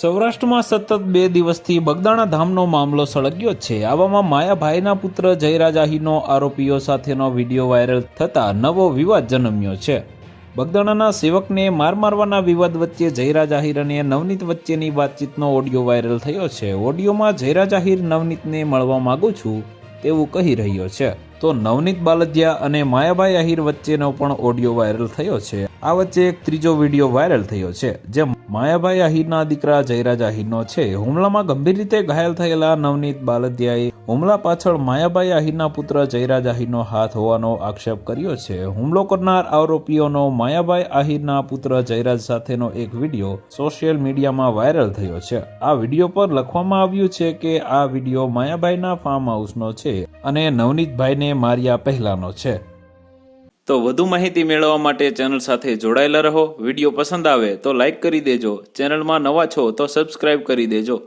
સૌરાષ્ટ્રમાં સતત બે દિવસથી બગદાણા ધામનો મામલો સળગ્યો છે. આવામાં માયાભાઈના પુત્ર જયરાજ આહીરનો આરોપીઓ સાથેનો વીડિયો વાયરલ થતાં નવો વિવાદ જન્મ્યો છે. બગદાણાના સેવકને માર મારવાના વિવાદ વચ્ચે જયરાજ અને નવનીત વચ્ચેની વાતચીતનો ઓડિયો વાયરલ થયો છે. ઓડિયોમાં જયરાજ આહીર નવનીતને મળવા માગું છું તેવું કહી રહ્યો છે. તો નવનીત બાલદિયા અને માયાભાઈ આહિર વચ્ચેનો પણ ઓડિયો વાયરલ થયો છે. આ વચ્ચે એક ત્રીજો વીડિયો વાયરલ થયો છે જે માયાભાઈ આહિરના દીકરા જયરાજ આહિરનો છે. હુમલામાં ગંભીર રીતે ઘાયલ થયેલા નવનીત બાલદિયાએ હુમલા પાછળ માયાભાઈ આહિરના પુત્ર જયરાજ આહિરનો હાથ હોવાનો આક્ષેપ કર્યો છે. હુમલો કરનાર આરોપીઓનો માયાભાઈ આહિરના પુત્ર જયરાજ સાથેનો એક વીડિયો સોશિયલ મીડિયામાં વાયરલ થયો છે. આ વીડિયો પર લખવામાં આવ્યું છે કે આ વીડિયો માયાભાઈના ફાર્મ હાઉસનો છે અને નવનીતભાઈને માર્યા પહેલાંનો છે. તો વધુ માહિતી મેળવવા માટે ચેનલ સાથે જોડાયેલા રહો. વીડિયો પસંદ આવે તો લાઈક કરી દેજો. ચેનલમાં નવા છો તો સબસ્ક્રાઇબ કરી દેજો.